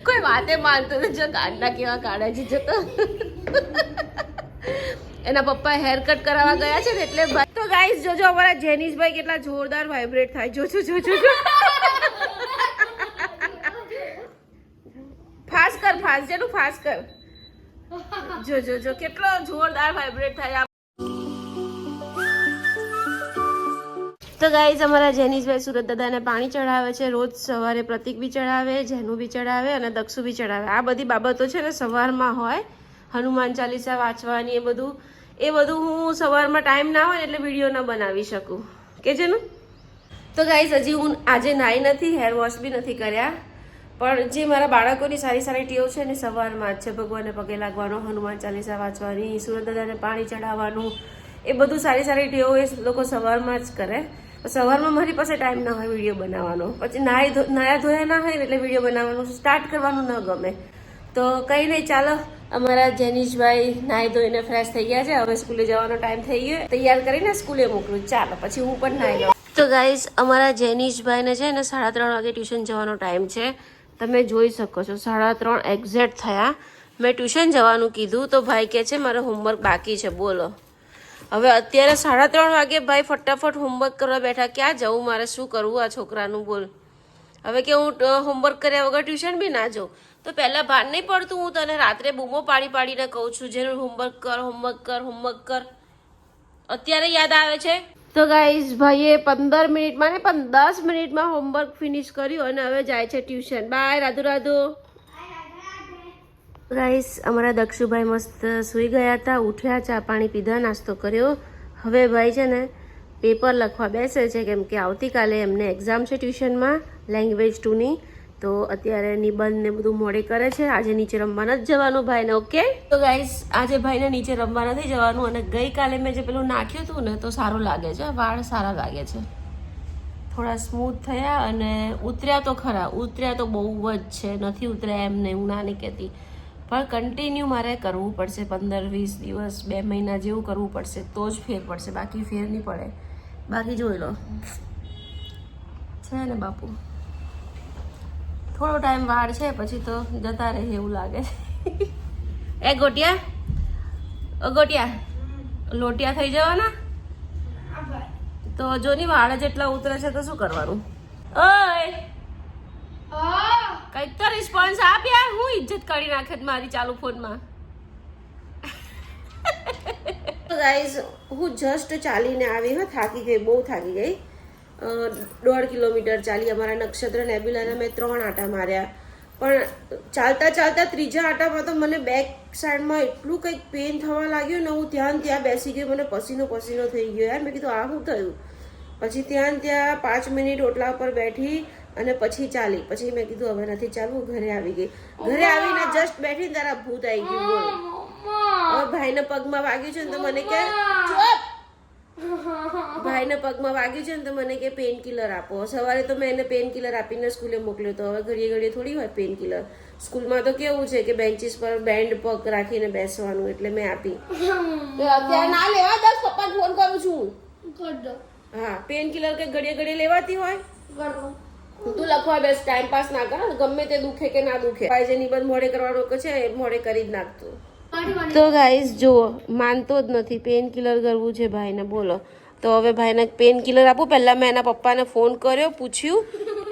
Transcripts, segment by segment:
કોઈ વાતે માનતો નથી જો કાઢના કેવા કાઢે છે જતો એના પપ્પા હેર કટ કરાવવા ગયા છે ને એટલે ભાઈ- તો ગાઈસ જોજો અમારા જેનિશભાઈ કેટલા જોરદાર વાઇબ્રેટ થાય. જોજો જોજો જો ફાસ્ટ કર, ફાસ્ટ, જેનું ફાસ્ટ કર. જો જો કેટલો જોરદાર વાઇબ્રેટ થાય. તો ગાઈઝ અમારા જેનીશભાઈ સુરત દાદાને પાણી ચડાવે છે, રોજ સવારે પ્રતિક બી ચડાવે જેનું બી ચડાવે અને દક્ષુ બી ચડાવે આ બધી બાબતો છે ને સવારમાં હોય, હનુમાન ચાલીસા વાંચવાની એ બધું એ બધું હું સવારમાં ટાઈમ ના હોય એટલે વીડિયો ન બનાવી શકું. કે છે ને તો ગાઈઝ હજી હું આજે નાઈ નથી હેર વોશ બી નથી કર્યા, પણ જે મારા બાળકોની સારી સારી ટેવ છે ને સવારમાં જ છે ભગવાનને પગે લાગવાનો, હનુમાન ચાલીસા વાંચવાની સુરત દાદાને પાણી ચડાવવાનું એ બધું સારી સારી ટીઓ એ લોકો સવારમાં જ કરે. સવારમાં મારી પાસે ટાઈમ ના હોય વીડિયો બનાવવાનો. પછી નાહી નાયા ધોયા ના હોય એટલે વીડિયો બનાવવાનું. સ્ટાર્ટ કરવાનું ન ગમે. તો કંઈ નહીં, ચાલો. અમારા જેનીશભાઈ નાહી ધોઈને ફ્રેશ થઈ ગયા છે. હવે સ્કૂલે જવાનો ટાઈમ થઈ ગયો. તૈયાર કરીને સ્કૂલે મોકલું. ચાલો, પછી હું પણ નાહી લઉં. તો ગાઈઝ અમારા જેનીશભાઈને છે ને સાડા ત્રણ વાગે ટ્યુશન જવાનો ટાઈમ છે. તમે જોઈ શકો છો, સાડા ત્રણ એક્ઝેક્ટ થયા. મેં ટ્યુશન જવાનું કીધું. તો ભાઈ કહે છે, મારો હોમવર્ક બાકી છે. બોલો. હવે અત્યારે સાડા ત્રણ વાગે ભાઈ ફટાફટ હોમવર્ક કરવા બેઠા ક્યાં જવું, મારે શું કરવું આ છોકરાનું બોલ. હવે કે હું હોમવર્ક કર્યા વગર ટ્યુશન બી ના જાઉં. તો પહેલાં ભાન નહીં પડતું હું તને રાત્રે બૂમો પાડી પાડીને કહું છું જેનું હોમવર્ક કર હોમવર્ક કર હોમવર્ક કર. અત્યારે યાદ આવે છે? તો ગાઈઝ ભાઈએ પંદર મિનિટમાં ને પણ દસ મિનિટમાં હોમવર્ક ફિનિશ કર્યું અને હવે જાય છે tuition bye Radhu Radhu. Guys અમારા દક્ષુભાઈ મસ્ત સૂઈ ગયા હતા, ઉઠ્યા, ચા પાણી પીધા, નાસ્તો કર્યો. હવે ભાઈ છે ને પેપર લખવા બેસે છે, કેમ કે આવતીકાલે એમને એક્ઝામ છે ટ્યુશનમાં લેંગ્વેજ ટુની તો અત્યારે નિબંધ ને બધું મોડે કરે છે. આજે નીચે રમવા નથી જવાનું ભાઈને ઓકે તો ગાઈસ આજે ભાઈને નીચે રમવા નથી જવાનું અને ગઈકાલે મેં જે પેલું નાખ્યું હતું ને, તો સારું લાગે છે. વાળ સારા લાગે છે. થોડા સ્મૂથ થયા અને ઉતર્યા તો ખરા. ઉતર્યા તો બહુ જ છે. નથી ઉતર્યા એમ નહીં હું ના નહીં કહેતી પણ કન્ટિન્યુ મારે કરવું પડશે. પંદર, વીસ દિવસ, બે મહિના જેવું કરવું પડશે. તો જ ફેર પડશે. બાકી ફેર નહીં પડે. બાકી જોઈ લો. છે ને બાપુ? થોડો ટાઈમ વાળ છે, પછી તો જતા રહે એવું લાગે. છે એ ગોટિયા? ગોટિયા, લોટિયા થઈ જવાના? તો જોની વાળ જેટલા ઉતરે છે તો શું કરવાનું? ઓય! કંઈક તો રિસ્પોન્સ આપ યાર હું ઇજ્જત કરી નાખે મારી ચાલુ ફોનમાં. ગાઈઝ હું જસ્ટ ચાલીને આવી, હા, થાકી ગઈ, બહુ થાકી ગઈ. દોઢ કિલોમીટર ચાલી, અમારા નક્ષત્ર નેબ્યુલાના મેં ત્રણ આટા માર્યા. પણ ચાલતા ચાલતા ત્રીજા આટામાં તો મને બેક સાઈડમાં એટલું કંઈક પેન થવા લાગ્યું ને હું ત્યાં ત્યાં બેસી ગઈ, મને પસીનો પસીનો થઈ ગયો યાર. મેં કીધું, આ શું થયું? પછી ત્યાં ત્યાં પાંચ મિનિટ ઓટલા ઉપર બેઠી અને પછી ચાલી. પછી મેં કીધું હવે નથી ચાલવું ઘરે આવી ગઈ. ઘરે આવીને જસ્ટ બેઠી તારા ભૂત આવી ગયું બોલ. હવે ભાઈને પગમાં વાગ્યું છે ને તો મને કે ભાઈને પગમાં વાગ્યું છે ને તો મને કે પેન કિલર આપો. સવારે તો મેં એને પેન કિલર આપીને સ્કૂલે મોકલ્યો તો હવે ઘડીએ ઘડીએ થોડી હોય પેન કિલર સ્કૂલમાં તો કેવું છે કે બેન્ચીસ પર બેન્ડ પગ રાખીને બેસવાનું એટલે મેં આપી. અત્યારે ના લેવા દસ પપ્પા ફોન કરું છું. હા પેન કિલર કે ઘડીએ ઘડીએ લેવાતી હોય? તું લખવા બેસ ટાઈમ પાસ ના કર ગમે તે દુખે કે ના દુખે. ભાઈ જે નિબંધ મોડે કરવાનો છે એ મોડે કરી જ નાખતું. તો ગાઈસ જુઓ માનતો જ નથી પેન કિલર કરવું છે ભાઈને બોલો. તો હવે ભાઈને પેન કિલર આપું. પહેલાં મેં એના પપ્પાને ફોન કર્યો પૂછ્યું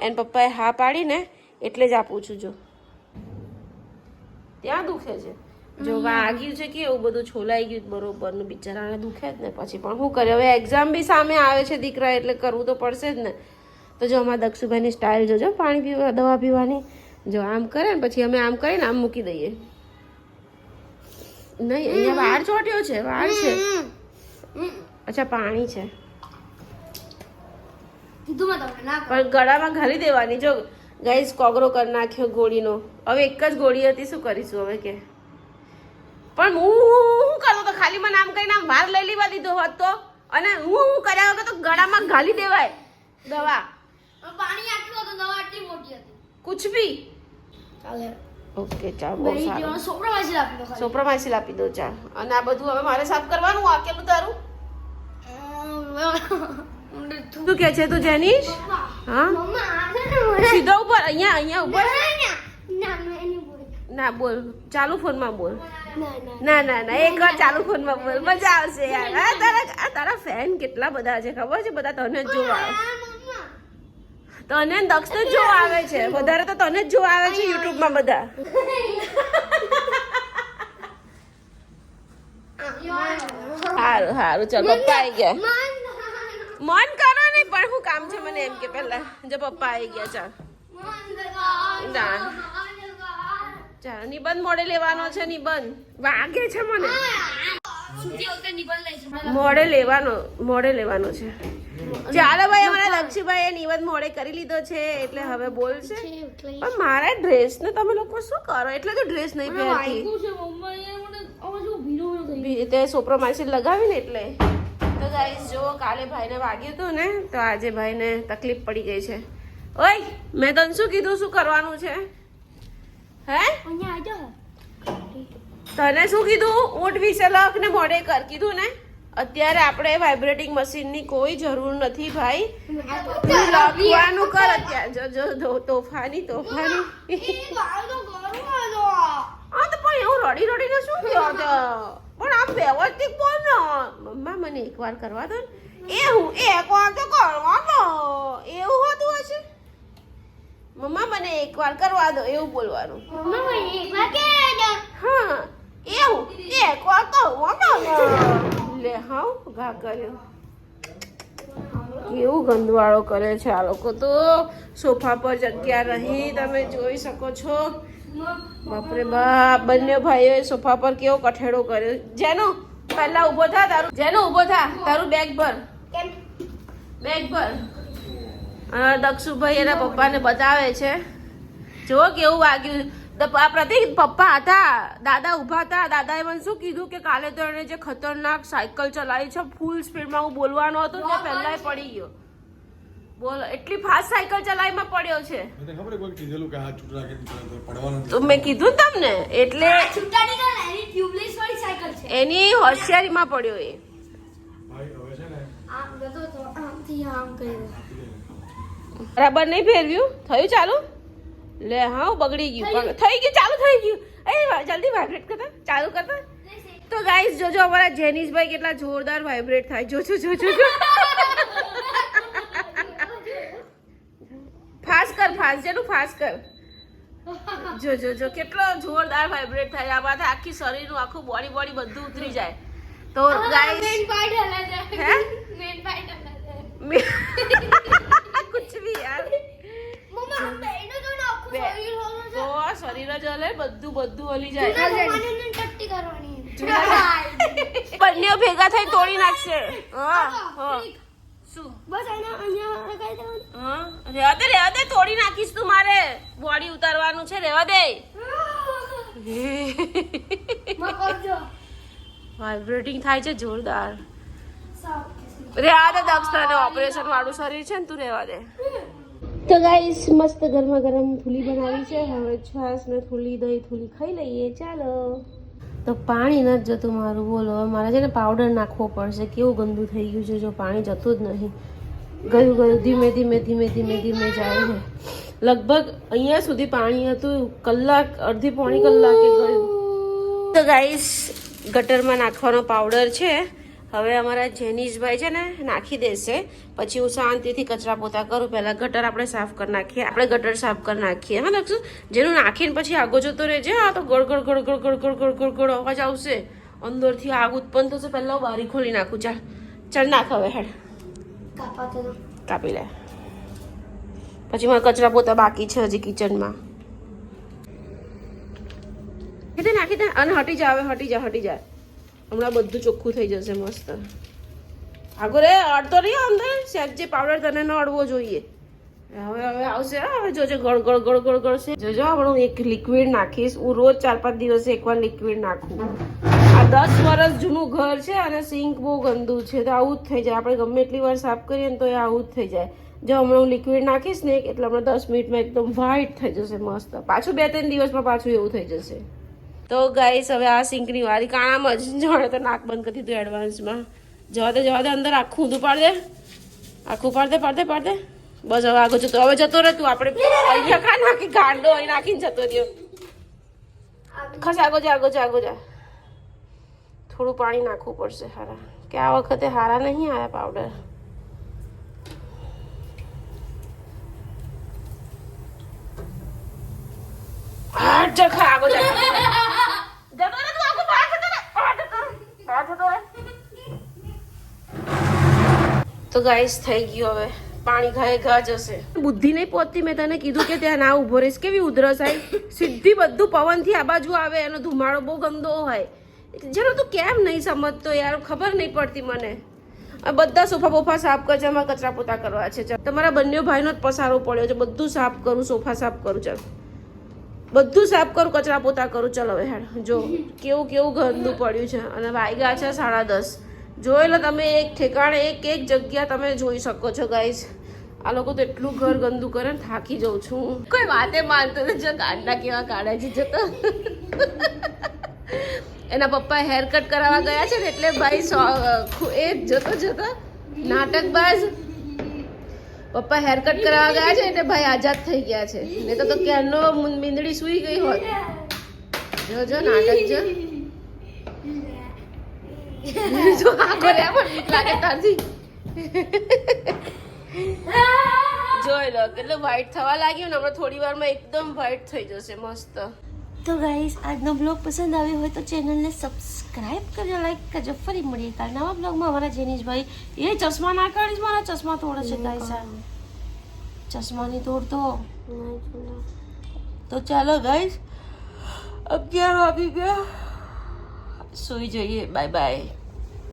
એના પપ્પાએ હા પાડીને એટલે જ આપું છું જો. ત્યાં દુખે છે. જો વાગ્યું છે કે એવું બધું છોલાઈ ગયું બરોબરનું બિચારાને દુખે જ ને પછી પણ શું કરે હવે એક્ઝામ બી સામે આવે છે દીકરા એટલે કરવું તો પડશે જ ને. તો જો અમારા દક્ષુભાઈની સ્ટાઇલ જોજો પાણી પીવા દવા પીવાની. જો આમ કરે ને પછી અમે આમ કરીને આમ મૂકી દઈએ. નહીં અહીંયા વાળ ચોટ્યો છે વાળ છે. અચ્છા પાણી છે. પણ ગળામાં ઘાલી દેવાની. જો ગાઈસ કોગરો કરી નાખ્યો ગોળીનો. હવે એક જ ગોળી હતી શું કરીશું હવે કે? પણ હું હું કરું તો ખાલી મને આમ કહીને આમ બહાર લઈ લેવા દીધો હોત તો? અને હું હું કર્યા વગર તો ગળામાં ઘાલી દેવાય. દવા. પાણી આટલું હતું દવા આટલી મોટી હતી. કુછ ભી? ચાલે. ઓકે ચાલ બહુ સારું. સોપડા આપી દો. સોપ્રોમાઇસિલ આપી દો ચા અને આ બધું હવે મારે સાફ કરવાનું આ કેલું તારું તું કે છે તું જેનીશ? હા? સીધો ઉપર અહીંયા અહીંયા ઉપર? ના, બોલ. ચાલુ ફોનમાં બોલ. ના ના ના. એક વાર ચાલુ ફોનમાં બોલ. મજા આવશે યાર. તારા તારા ફેન કેટલા બધા છે ખબર છે? બધા તને જોવા. આવે તને દક્ષ જ જોવા આવે છે. વધારે તો તને જ જોવા આવે છે યુટ્યુબમાં બધા. સારું સારું ચાલ પપ્પા આવી ગયા. મન કરો નહીં પણ શું કામ છે મને એમ કે પહેલા. જો પપ્પા આવી ગયા ચાલ. ના. ચાલ નિબંધ મોડે લેવાનો છે નિબંધ. વાગે છે મને. મોડે લેવાનો મોડે લેવાનો છે. ચાલો ભાઈ અમારા દક્ષીભાઈ નિવેદ મોડે કરી લીધો છે એટલે હવે બોલશે. પણ મારા ડ્રેસ ને તમે લોકો શું કરો? એટલે તો ડ્રેસ નહીં પહેરતી. ભી- તે સોપ્રો માસી લગાવીને એટલે. તો ગાઈસ જો કાલે ભાઈને વાગ્યું હતું ને તો આજે ભાઈને તકલીફ પડી ગઈ છે. ઓય મેં તને શું કીધું? શું કરવાનું છે? હે? તને શું કીધું? ઊંટ વિશે લખ ને મોડે કર. કીધું ને? અત્યારે આપણે વાઇબ્રેટિંગ મશીનની કોઈ જરૂર નથી ભાઈ. તું લખવાનું કર અત્યારે. જો જો તોફાની તોફાની. હા તો. પણ એવું રડી રડીને શું થયો તો? પણ આમ વ્યવસ્થિત બોલ ને. મમ્મા મને એકવાર કરવા દો ને. એ હું એકવાર તો કરવાનો. એવું હોતું હશે? મમ્મા મને એકવાર કરવા દો એવું બોલવાનું. હા એવું એકવાર કરવાનો. લે હાઉ? ઘા કર્યો. કેવું ગંદવાળો કરે છે આ લોકો તો? સોફા પર જગ્યા રહી તમે જોઈ શકો છો. બાપરે બાપ બંને ભાઈઓએ સોફા પર કેવો કઠેડો કર્યો. જેનો પહેલા ઊભો થા તારું જેનો ઊભો થા તારું બેગ ભર. બેગ ભર. અને દક્ષુભાઈ એના પપ્પાને બતાવે છે. જો કેવું વાગ્યું. પ્રતિક પપ્પા હતા. દાદા ઊભા હતા. દાદાએ મને શું કીધું કે કાલે તો એણે જે ખતરનાક સાયકલ ચલાવી છે ફૂલ સ્પીડમાં હું બોલવાનો હતો તે પહેલાંય પડી ગયો. બોલ એટલી ફાસ્ટ સાયકલ ચલાવીમાં પડ્યો છે. મને ખબર કોઈ કીધેલું કે હાથ છૂટા રાખીને પડવાનું તો મેં કીધું તમને એટલે એની હોશિયારીમાં પડ્યો એ. ભાઈ હવે છે ને? બરાબર નહીં ફેરવ્યું? થયું ચાલુ? લે હા બગડી ગયું? પણ થઈ ગયું ચાલુ થઈ ગયું. એ જલ્દી વાઇબ્રેટ કરતા ચાલુ કરતા તો ગાઈસ જોજો અમારા જેનિશભાઈ કેટલા જોરદાર વાઇબ્રેટ થાય. જોજો જોજો જો ફાસ્ટ કર ફાસ્ટ જેનું ફાસ્ટ કર. જોજો જો કેટલો જોરદાર વાઇબ્રેટ થાય. આમાંથી આખી શરીરનું આખું બોડી બોડી બધું ઉતરી જાય. તો ગાઈસ મેન પાર્ટ હલા જાય. હે? પાર્ટ હલા જાય. કુછ ભી યાર. મમ્મા તો શરીર જ હલે બધું બધું હલી જાય. બંને ભેગા થઈ તોડી નાખશે. હા. હા શું? રેવા દે રેવા દે તોડી નાખીશ તું મારે. બોડી ઉતારવાનું છે રેવા દે. વાઇબ્રેટિંગ થાય છે જોરદાર. રેવા દે દક્ષ ઓપરેશન વાળું શરીર છે ને તું રેવા દે. તો ગાઈસ મસ્ત ગરમા ગરમ થૂલી બનાવી છે. હવે છાશ ને થૂલી, દહીં થૂલી ખાઈ લઈએ. ચાલો. તો પાણી નથી જતું મારું, બોલો. મારે છે ને પાવડર નાખવો પડશે. કેવું ગંદુ થઈ ગયું છે જો પાણી જતું જ નહીં. ગયું ગયું, ધીમે ધીમે ધીમે ધીમે ધીમે જાય છે. લગભગ અહીંયા સુધી પાણી હતું, કલાક, અડધી પોણી કલાકે ગયું. તો ગાઈસ ગટરમાં નાખવાનો પાવડર છે. હવે અમારા જેનીશભાઈ છે ને નાખી દેશે. પછી હું શાંતિથી કચરા પોતા કરું. પહેલાં ગટર આપણે સાફ કરી નાખીએ. આપણે ગટર સાફ કરી નાખીએ. હા લખશું જેનું નાખીને પછી આગો જતો રહેજે. આ તો ગળગળ ગળગળ ગળગળ ગળગળ ગળ અવાજ આવશે. અંદરથી આગ ઉત્પન્ન થશે. પહેલાં હું બારી ખોલી નાખું. ચાલ. ચાલ નાખ હવે હેડ. કાપી લે. પછી મારા કચરા પોતા બાકી છે હજી કિચનમાં. નાખી દે. અને હટી જા હવે હટી જા હટી જાય હમણાં બધું ચોખ્ખું થઈ જશે મસ્ત. આગળ રે અડતો નહીં અંદર સેજ જે પાવડર તને ન અડવો જોઈએ. હવે હવે આવશે હવે જોજો, ગળ ગળ ગળ ગળ ગળશે જોજો હું એક લિક્વિડ નાખીશ. હું રોજ ચાર, પાંચ દિવસે એકવાર લિક્વિડ નાખું. આ દસ વર્ષ જૂનું ઘર છે અને સિંક બહુ ગંદુ છે. તો આવું જ થઈ જાય. આપણે ગમે એટલી વાર સાફ કરીએ ને તો એ આવું જ થઈ જાય. જો, હમણાં હું લિક્વિડ નાખીશ ને, એટલે હમણાં દસ મિનિટમાં એકદમ વ્હાઈટ થઈ જશે મસ્ત. પાછું બે, ત્રણ દિવસમાં પાછું એવું થઈ જશે. તો ગાઈસ હવે આ સિંકની વારી કાણામાં જ જાણે તો નાક બંધ કરી દીધું એડવાન્સમાં જવા દે જવા દે, અંદર આખું ઊંધું પાડ દે. આખું પાડ દે પાડ દે પાડ દે. બસ હવે આગળ જતો હવે જતો રહે તું, આપણે અહીંયા ખા નાખી, ગાંડો અહીં નાખીને જતો રહ્યો. ખસ આગો જા આગો જા આગો જા. થોડું પાણી નાખવું પડશે હારા. કે આ વખતે હારા નહીં આવ્યા પાવડર આગો જા જતો રે તું આગો બહાર જતો રે બહાર જતો તો ગાઈસ થઈ ગયું હવે. પાણી ઘાય ઘા જશે. બુદ્ધિ નહીં પહોંચતી મેં તને કીધું કે ત્યાં ના ઊભો રહીશ. કેવી ઉધરસ આવી સીધી બધું પવનથી આ બાજુ આવે એનો ધુમાડો બહુ ગંદો હોય. જેનો તું કેમ નહીં સમજતો યાર? ખબર નહીં પડતી મને. આ બધા સોફા બોફા સાફ કરજામાં કચરા પોતા કરવા છે. તમારા બંને ભાઈનો જ પસારો પડ્યો છે. બધું સાફ કરું સોફા સાફ કરું ચાલ. બધું સાફ કરું, કચરા પોતા કરું. ચલો હવે હેડ, જો કેવું કેવું ગંદુ પડ્યું છે. અને વાગ્યા છે સાડા દસ. લો તમે એક ઠેકાણે, એક એક જગ્યા તમે જોઈ શકો છો ગાઈસ આ લોકો તો એટલું ઘર ગંદુ કરે ને, થાકી જાઉં છું. કોઈ વાતે માનતો નથી, જો કાંડા કેવા કાઢે છે જતો એના પપ્પા હેર કટ કરાવવા ગયા છે ને, એટલે ભાઈ એ જતો જતો નાટકબાજ પપ્પા હેરકટ કરાવવા ગયા છે એટલે ભાઈ આઝાદ થઈ ગયા છે. ને તો ક્યારનો મીંદડી સૂઈ ગઈ હોત જો જો, નાટક જો. આગળ રહ્યા પણ બીક જોઈ લો, કેટલું વ્હાઈટ થવા લાગ્યું ને હમણાં થોડી વારમાં એકદમ વ્હાઈટ થઈ જશે, મસ્ત. તો ગાઈસ આજનો બ્લોગ પસંદ આવ્યો હોય તો ચેનલને સબસ્ક્રાઇબ કરજો લાઈક કરજો ફરી મળીએ કાલ નવા બ્લોગમાં અમારા જેનીશભાઈ એ ચશ્મા ના કાઢીશ મારા ચશ્મા તોડે છે ગાઈસ ચશ્માની તોડતો તો. ચાલો ગાઈસ અગિયાર વાગી ગયા. સુઈ જઈએ. Bye bye